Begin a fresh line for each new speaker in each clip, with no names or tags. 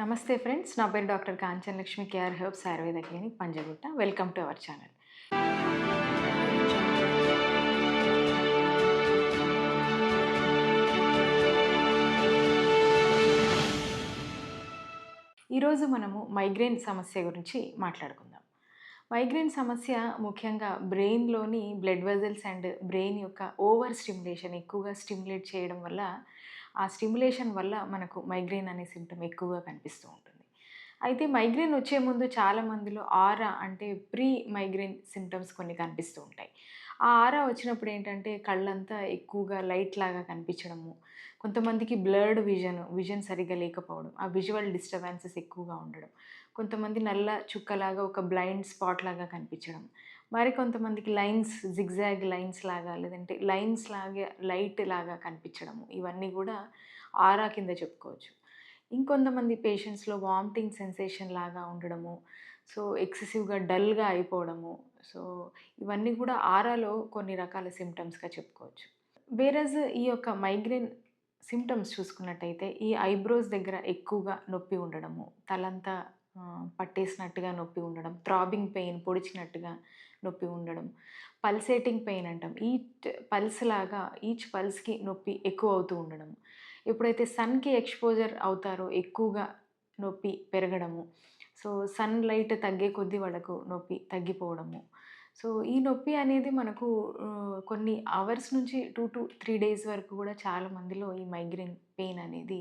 నమస్తే ఫ్రెండ్స్ నా పేరు doctor Kanchan Lakshmi KR herbs Ayurveda clinic Panjagutta. Welcome to our channel. ఈరోజు మనము మైగ్రేన్ సమస్య గురించి మాట్లాడుకుందాం. మైగ్రేన్ సమస్య ముఖ్యంగా బ్రెయిన్లోని బ్లడ్ వెజల్స్ అండ్ బ్రెయిన్ యొక్క ఓవర్ స్టిమ్యులేషన్ ఎక్కువగా స్టిమ్యులేట్ చేయడం వల్ల ఆ స్టిమ్యులేషన్ వల్ల మనకు మైగ్రేన్ అనే సిమ్టమ్ ఎక్కువగా కనిపిస్తూ ఉంటుంది. అయితే మైగ్రేన్ వచ్చే ముందు చాలా మందిలో ఆరా అంటే ప్రీ మైగ్రేన్ సిమ్టమ్స్ కొన్ని కనిపిస్తూ ఉంటాయి. ఆ ఆరా వచ్చినప్పుడు ఏంటంటే కళ్ళంతా ఎక్కువగా లైట్ లాగా కనిపించడము కొంతమందికి బ్లర్డ్ విజన్ విజన్ సరిగ్గా లేకపోవడం ఆ విజువల్ డిస్టర్బెన్సెస్ ఎక్కువగా ఉండడం కొంతమంది నల్ల చుక్కలాగా ఒక బ్లైండ్ స్పాట్ లాగా కనిపించడం మరి కొంతమందికి లైన్స్ జిగ్జాగ్ లైన్స్ లాగా లేదంటే లైన్స్ లాగా లైట్ లాగా కనిపించడము. ఇవన్నీ కూడా ఆరా కింద చెప్పుకోవచ్చు. ఇంకొంతమంది పేషెంట్స్లో వామిటింగ్ సెన్సేషన్ లాగా ఉండడము. సో ఎక్సెసివ్గా డల్గా అయిపోవడము. సో ఇవన్నీ కూడా ఆరాలో కొన్ని రకాల సిమ్టమ్స్గా చెప్పుకోవచ్చు. వేరజ్ ఈ యొక్క మైగ్రేన్ సిమ్టమ్స్ చూసుకున్నట్టయితే ఈ ఐబ్రోస్ దగ్గర ఎక్కువగా నొప్పి ఉండడము. తలంతా పట్టేసినట్టుగా నొప్పి ఉండడం. థ్రాబింగ్ పెయిన్ పొడిచినట్టుగా నొప్పి ఉండడం. పల్సేటింగ్ పెయిన్ అంటాం. ఈ పల్స్ లాగా ఈచ్ పల్స్కి నొప్పి ఎక్కువ అవుతూ ఉండడం. ఎప్పుడైతే సన్కి ఎక్స్పోజర్ అవుతారో ఎక్కువగా నొప్పి పెరగడము. సో సన్ లైట్ తగ్గే కొద్దీ వాళ్ళకు నొప్పి తగ్గిపోవడము. సో ఈ నొప్పి అనేది మనకు కొన్ని అవర్స్ నుంచి టూ టు త్రీ డేస్ వరకు కూడా చాలా మందిలో ఈ మైగ్రేన్ పెయిన్ అనేది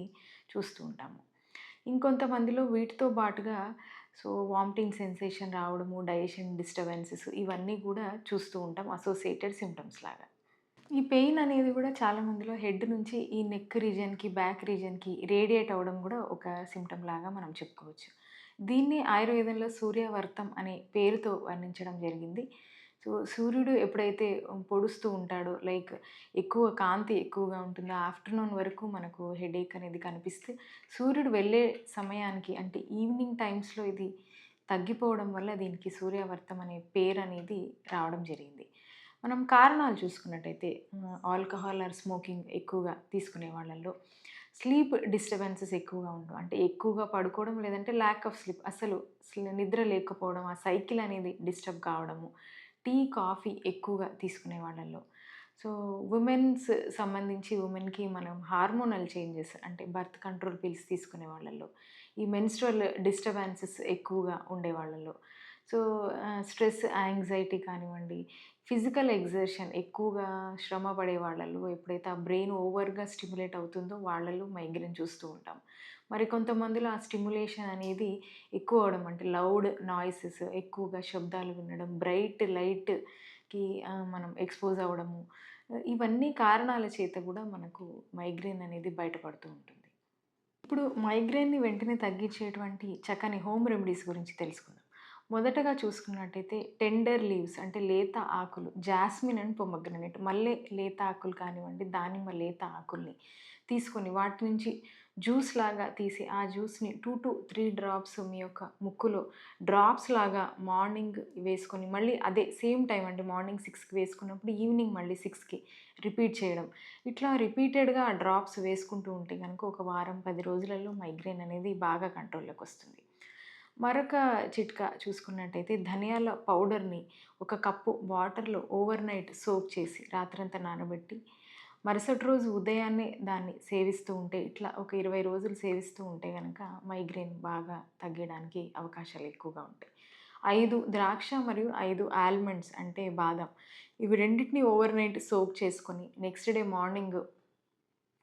చూస్తూ ఉంటాము. ఇంకొంతమందిలో వీటితో పాటుగా సో వామిటింగ్ సెన్సేషన్ రావడము డైజెషన్ డిస్టర్బెన్సెస్ ఇవన్నీ కూడా చూస్తూ ఉంటాం. అసోసియేటెడ్ సిమ్టమ్స్ లాగా. ఈ పెయిన్ అనేది కూడా చాలా మందిలో హెడ్ నుంచి ఈ నెక్ రీజన్కి బ్యాక్ రీజన్కి రేడియేట్ అవ్వడం కూడా ఒక సిమ్టమ్ లాగా మనం చెప్పుకోవచ్చు. దీన్ని ఆయుర్వేదంలో సూర్యవర్తం అనే పేరుతో వర్ణించడం జరిగింది. సో సూర్యుడు ఎప్పుడైతే పొడుస్తూ ఉంటాడో లైక్ ఎక్కువ కాంతి ఎక్కువగా ఉంటుందో ఆఫ్టర్నూన్ వరకు మనకు హెడేక్ అనేది కనిపిస్తే సూర్యుడు వెళ్ళే సమయానికి అంటే ఈవినింగ్ టైమ్స్లో ఇది తగ్గిపోవడం వల్ల దీనికి సూర్యవర్తం అనే పేరు అనేది రావడం జరిగింది. మనం కారణాలు చూసుకున్నట్టయితే ఆల్కహాల్ ఆర్ స్మోకింగ్ ఎక్కువగా తీసుకునే వాళ్ళల్లో స్లీప్ డిస్టర్బెన్సెస్ ఎక్కువగా ఉండవు. అంటే ఎక్కువగా పడుకోవడం లేదంటే ల్యాక్ ఆఫ్ స్లీప్ అసలు నిద్ర లేకపోవడం ఆ సైకిల్ అనేది డిస్టర్బ్ కావడము టీ కాఫీ ఎక్కువగా తీసుకునే వాళ్ళల్లో సో ఉమెన్స్ సంబంధించి ఉమెన్కి మనం హార్మోనల్ చేంజెస్ అంటే బర్త్ కంట్రోల్ పిల్స్ తీసుకునే వాళ్ళల్లో ఈ మెన్స్ట్రల్ డిస్టర్బెన్సెస్ ఎక్కువగా ఉండే వాళ్ళల్లో సో స్ట్రెస్ యాంగ్జైటీ కానివ్వండి ఫిజికల్ ఎగ్జర్షన్ ఎక్కువగా శ్రమ పడే వాళ్ళలో ఎప్పుడైతే ఆ బ్రెయిన్ ఓవర్గా స్టిమ్యులేట్ అవుతుందో వాళ్ళలో మైగ్రేన్ చూస్తూ ఉంటాం. మరి కొంతమందిలో ఆ స్టిమ్యులేషన్ అనేది ఎక్కువ అవడం అంటే లౌడ్ నాయిసెస్ ఎక్కువగా శబ్దాలు వినడం బ్రైట్ లైట్కి మనం ఎక్స్పోజ్ అవ్వడము ఇవన్నీ కారణాల చేత కూడా మనకు మైగ్రేన్ అనేది బయటపడుతూ ఉంటుంది. ఇప్పుడు మైగ్రేన్ని వెంటనే తగ్గించేటువంటి చక్కని హోమ్ రెమెడీస్ గురించి తెలుసుకుందాం. మొదటగా చూసుకున్నట్టయితే టెండర్ లీవ్స్ అంటే లేత ఆకులు జాస్మిన్ అండ్ పొమ్మగ్రనేట్ మళ్ళీ లేత ఆకులు కానివ్వండి దానిమ్మ లేత ఆకుల్ని తీసుకొని వాటి నుంచి జ్యూస్ లాగా తీసి ఆ జ్యూస్ని టూ టు త్రీ డ్రాప్స్ మీ యొక్క ముక్కులో డ్రాప్స్ లాగా మార్నింగ్ వేసుకొని మళ్ళీ అదే సేమ్ టైం అంటే మార్నింగ్ సిక్స్కి వేసుకున్నప్పుడు ఈవినింగ్ మళ్ళీ సిక్స్కి రిపీట్ చేయడం. ఇట్లా రిపీటెడ్గా ఆ డ్రాప్స్ వేసుకుంటూ ఉంటే కనుక ఒక వారం పది రోజులలో మైగ్రేన్ అనేది బాగా కంట్రోల్లోకి వస్తుంది. మరొక చిట్కా చూసుకున్నట్టయితే ధనియాల పౌడర్ని ఒక కప్పు వాటర్లో ఓవర్ నైట్ సోక్ చేసి రాత్రంతా నానబెట్టి మరుసటి రోజు ఉదయాన్నే దాన్ని సేవిస్తూ ఉంటే ఇట్లా ఒక ఇరవై రోజులు సేవిస్తూ ఉంటే కనుక మైగ్రేన్ బాగా తగ్గడానికి అవకాశాలు ఎక్కువగా ఉంటాయి. ఐదు ద్రాక్ష మరియు ఐదు ఆల్మండ్స్ అంటే బాదం ఇవి రెండింటిని ఓవర్ నైట్ సోక్ చేసుకొని నెక్స్ట్ డే మార్నింగ్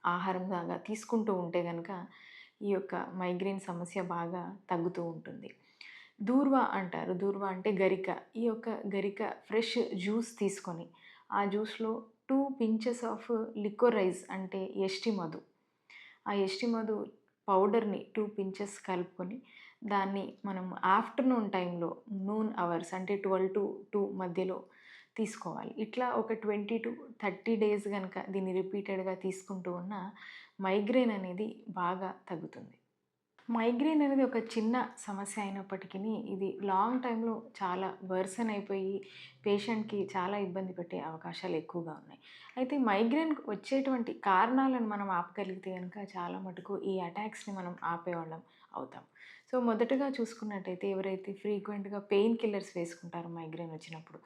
ఆహారం లాగా తీసుకుంటూ ఉంటే కనుక ఈ యొక్క మైగ్రేన్ సమస్య బాగా తగ్గుతూ ఉంటుంది. దూర్వ అంటారు. దూర్వ అంటే గరిక. ఈ యొక్క గరిక ఫ్రెష్ జ్యూస్ తీసుకొని ఆ జ్యూస్లో టూ పించెస్ ఆఫ్ లిక్వరైజ్ అంటే ఎస్టి మధు ఆ ఎస్టి మధు పౌడర్ని టూ పించెస్ కలుపుకొని దాన్ని మనం ఆఫ్టర్నూన్ టైంలో నూన్ అవర్స్ అంటే ట్వెల్వ్ టు టూ మధ్యలో తీసుకోవాలి. ఇట్లా ఒక ట్వంటీ టు థర్టీ డేస్ కనుక దీన్ని రిపీటెడ్గా తీసుకుంటూ ఉన్న మైగ్రేన్ అనేది బాగా తగ్గుతుంది. మైగ్రేన్ అనేది ఒక చిన్న సమస్య అయినప్పటికీ ఇది లాంగ్ టైంలో చాలా వర్సన్ అయిపోయి పేషెంట్కి చాలా ఇబ్బంది పెట్టే అవకాశాలు ఎక్కువగా ఉన్నాయి. అయితే మైగ్రేన్ వచ్చేటువంటి కారణాలను మనం ఆపగలిగితే కనుక చాలా మటుకు ఈ అటాక్స్ని మనం ఆపేవాళ్ళం. అవుతాం. సో మొదటగా చూసుకున్నట్టయితే ఎవరైతే ఫ్రీక్వెంట్గా పెయిన్ కిల్లర్స్ వేసుకుంటారో మైగ్రేన్ వచ్చినప్పుడు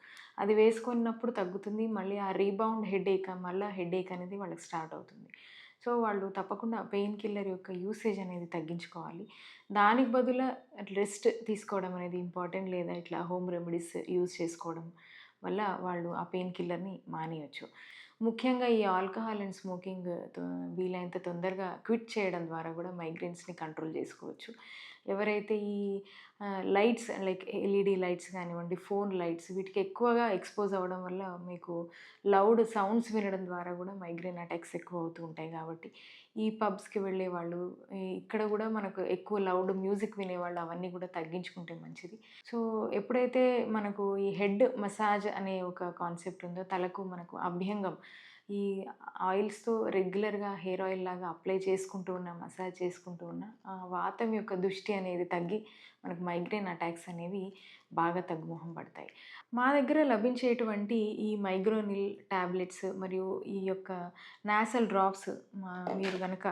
అది వేసుకున్నప్పుడు తగ్గుతుంది మళ్ళీ ఆ రీబౌండ్ హెడేక్ మళ్ళీ హెడేక్ అనేది వాళ్ళకి స్టార్ట్ అవుతుంది. సో వాళ్ళు తప్పకుండా పెయిన్ కిల్లర్ యొక్క యూసేజ్ అనేది తగ్గించుకోవాలి. దానికి బదులు రెస్ట్ తీసుకోవడం అనేది ఇంపార్టెంట్ లేదా ఇట్లా హోమ్ రెమెడీస్ యూజ్ చేసుకోవడం వల్ల వాళ్ళు ఆ పెయిన్ కిల్లర్ని మానేయచ్చు. ముఖ్యంగా ఈ ఆల్కహాల్ అండ్ స్మోకింగ్ వీలైనంత తొందరగా క్విట్ చేయడం ద్వారా కూడా మైగ్రేన్స్ని కంట్రోల్ చేసుకోవచ్చు. ఎవరైతే ఈ లైట్స్ లైక్ ఎల్ఈడి లైట్స్ కానివ్వండి ఫోన్ లైట్స్ వీటికి ఎక్కువగా ఎక్స్పోజ్ అవ్వడం వల్ల మీకు లౌడ్ సౌండ్స్ వినడం ద్వారా కూడా మైగ్రేన్ అటాక్స్ ఎక్కువ అవుతూ ఉంటాయి కాబట్టి. ఈ పబ్స్కి వెళ్ళే వాళ్ళు ఇక్కడ కూడా మనకు ఎక్కువ లౌడ్ మ్యూజిక్ వినేవాళ్ళు అవన్నీ కూడా తగ్గించుకుంటే మంచిది. సో ఎప్పుడైతే మనకు ఈ హెడ్ మసాజ్ అనే ఒక కాన్సెప్ట్ ఉందో తలకు మనకు అభ్యంగం ఈ ఆయిల్స్తో రెగ్యులర్గా హెయిర్ ఆయిల్ లాగా అప్లై చేసుకుంటూ ఉన్న మసాజ్ చేసుకుంటూ ఉన్నా ఆ వాతం యొక్క దృష్టి అనేది తగ్గి మనకు మైగ్రేన్ అటాక్స్ అనేవి బాగా తగ్గుముఖం పడతాయి. మా దగ్గర లభించేటువంటి ఈ మైగ్రోనిల్ ట్యాబ్లెట్స్ మరియు ఈ యొక్క నాసల్ డ్రాప్స్ మీరు కనుక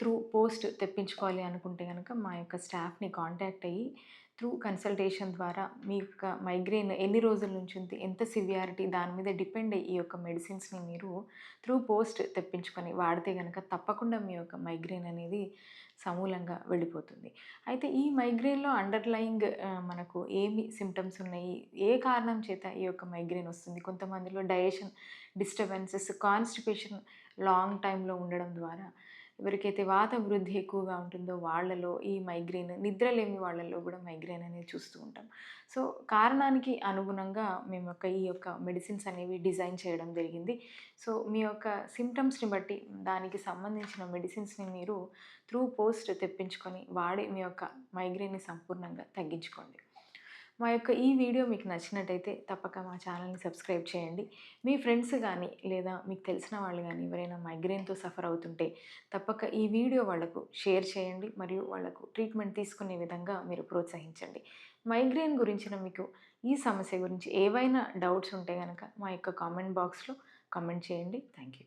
త్రూ పోస్ట్ తెప్పించుకోవాలి అనుకుంటే కనుక మా యొక్క స్టాఫ్ని కాంటాక్ట్ అయ్యి త్రూ కన్సల్టేషన్ ద్వారా మీ యొక్క మైగ్రేన్ ఎన్ని రోజుల నుంచి ఉంది ఎంత సివియారిటీ దాని మీద డిపెండ్ అయ్యి ఈ యొక్క మెడిసిన్స్ని మీరు త్రూ పోస్ట్ తెప్పించుకొని వాడితే కనుక తప్పకుండా మీ యొక్క మైగ్రేన్ అనేది సమూలంగా వెళ్ళిపోతుంది. అయితే ఈ మైగ్రేన్లో అండర్లయింగ్ మనకు ఏమి సిమ్టమ్స్ ఉన్నాయి ఏ కారణం చేత ఈ యొక్క మైగ్రేన్ వస్తుంది? కొంతమందిలో డయేషన్ డిస్టర్బెన్సెస్ కాన్స్టిపేషన్ లాంగ్ టైంలో ఉండడం ద్వారా ఎవరికైతే వాత వృద్ధి ఎక్కువగా ఉంటుందో వాళ్ళలో ఈ మైగ్రేన్ నిద్రలేమి వాళ్ళలో కూడా మైగ్రేన్ అనేది చూస్తూ ఉంటాం. సో కారణానికి అనుగుణంగా మేము యొక్క ఈ యొక్క మెడిసిన్స్ అనేవి డిజైన్ చేయడం జరిగింది. సో మీ యొక్క సిమ్టమ్స్ని బట్టి దానికి సంబంధించిన మెడిసిన్స్ని మీరు త్రూ పోస్ట్ తెప్పించుకొని వాడి మీ యొక్క మైగ్రేన్ని సంపూర్ణంగా తగ్గించుకోండి. మా యొక్క ఈ వీడియో మీకు నచ్చినట్టయితే తప్పక మా ఛానల్ని సబ్స్క్రైబ్ చేయండి. మీ ఫ్రెండ్స్ కానీ లేదా మీకు తెలిసిన వాళ్ళు కానీ ఎవరైనా మైగ్రేన్తో సఫర్ అవుతుంటే తప్పక ఈ వీడియో వాళ్ళకు షేర్ చేయండి. మరియు వాళ్ళకు ట్రీట్మెంట్ తీసుకునే విధంగా మీరు ప్రోత్సహించండి. మైగ్రేన్ గురించిన మీకు ఈ సమస్య గురించి ఏవైనా డౌట్స్ ఉంటే కనుక మా యొక్క కామెంట్ బాక్స్లో కామెంట్ చేయండి. Thank you